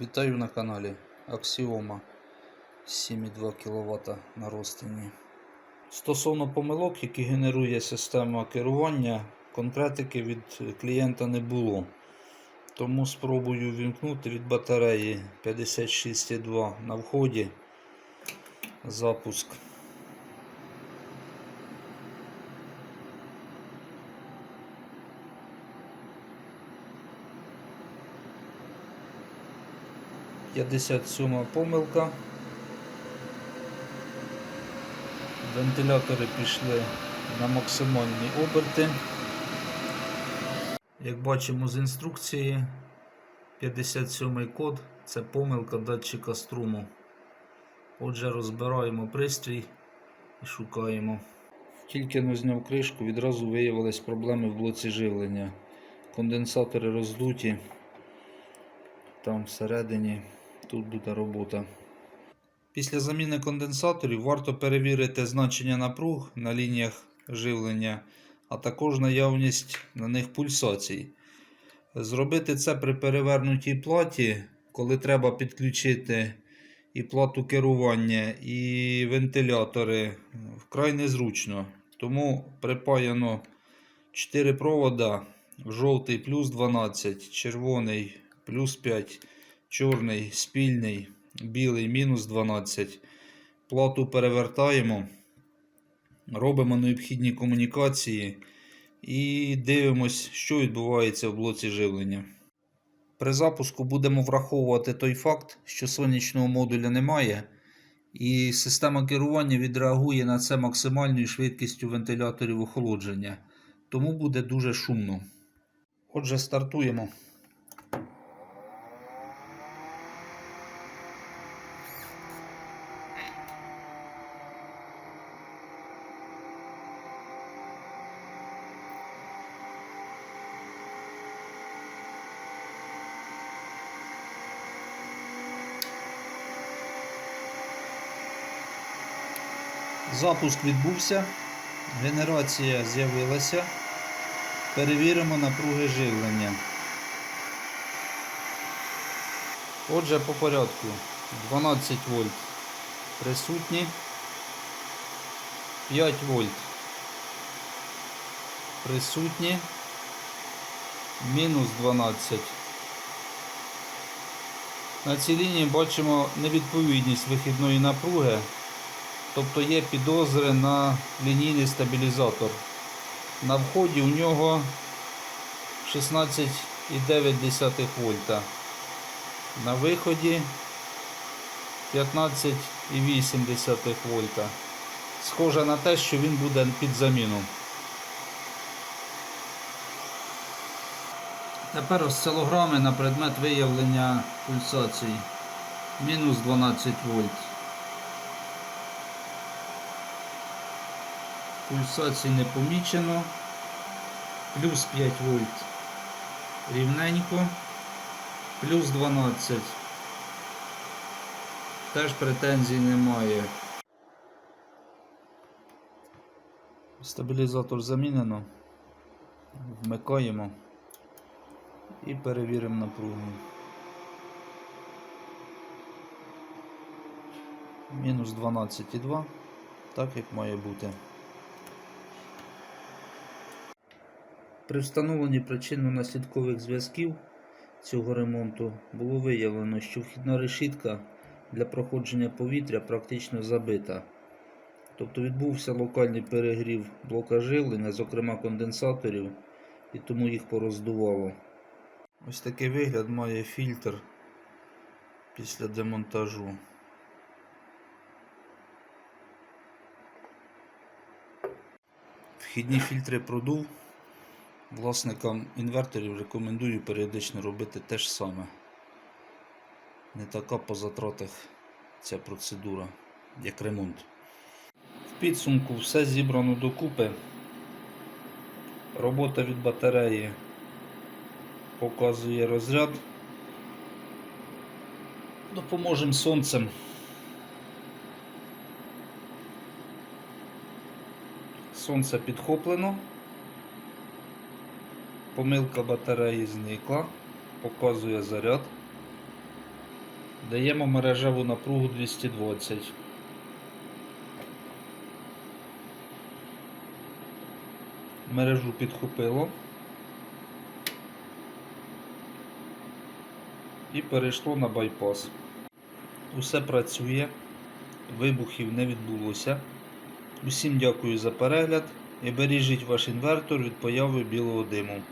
Вітаю на каналі Axioma 7,2 кВт на розтині. Стосовно помилок, які генерує система керування, конкретики від клієнта не було. Тому спробую вімкнути від батареї 56,2 на вході. Запуск. П'ятдесят сьома помилка. Вентилятори пішли на максимальні оберти. Як бачимо з інструкції, 57 код це помилка датчика струму. Отже, розбираємо пристрій і шукаємо. Тільки не зняв кришку, відразу виявились проблеми в блоці живлення. Конденсатори роздуті. Там всередині тут буде робота. Після заміни конденсаторів варто перевірити значення напруг на лініях живлення, а також наявність на них пульсацій. Зробити це при перевернутій платі, коли треба підключити і плату керування, і вентилятори, вкрай незручно. Тому припаяно 4 провода, жовтий плюс 12, червоний плюс 5, чорний спільний, білий мінус 12. Плату перевертаємо, робимо необхідні комунікації і дивимось, що відбувається в блоці живлення. При запуску будемо враховувати той факт, що сонячного модуля немає, і система керування відреагує на це максимальною швидкістю вентиляторів охолодження, тому буде дуже шумно. Отже, стартуємо. Запуск відбувся, генерація з'явилася. Перевіримо напруги живлення. Отже, по порядку 12 вольт присутні, 5 вольт присутні, мінус 12. На цій лінії бачимо невідповідність вихідної напруги. Тобто є підозри на лінійний стабілізатор. На вході у нього 16,9 вольта. На виході 15,8 вольта. Схоже на те, що він буде під заміну. Тепер осцилограми на предмет виявлення пульсацій. Мінус 12 вольт. Пульсації не помічено. Плюс 5 вольт рівненько. Плюс 12. Теж претензій немає. Стабілізатор замінено. Вмикаємо і перевіримо напругу. Мінус 12,2, так як має бути. При встановленні причинно-наслідкових зв'язків цього ремонту було виявлено, що вхідна решітка для проходження повітря практично забита. Тобто відбувся локальний перегрів блока живлення, зокрема конденсаторів, і тому їх пороздувало. Ось такий вигляд має фільтр після демонтажу. Вхідні фільтри продув. Власникам інверторів рекомендую періодично робити те ж саме. Не така по затратах ця процедура, як ремонт. В підсумку все зібрано докупи. Робота від батареї показує розряд. Допоможемо сонцем. Сонце підхоплено. Помилка батареї зникла, показує заряд. Даємо мережеву напругу 220. Мережу підхопило. І перейшло на байпас. Усе працює, вибухів не відбулося. Усім дякую за перегляд і бережіть ваш інвертор від появи білого диму.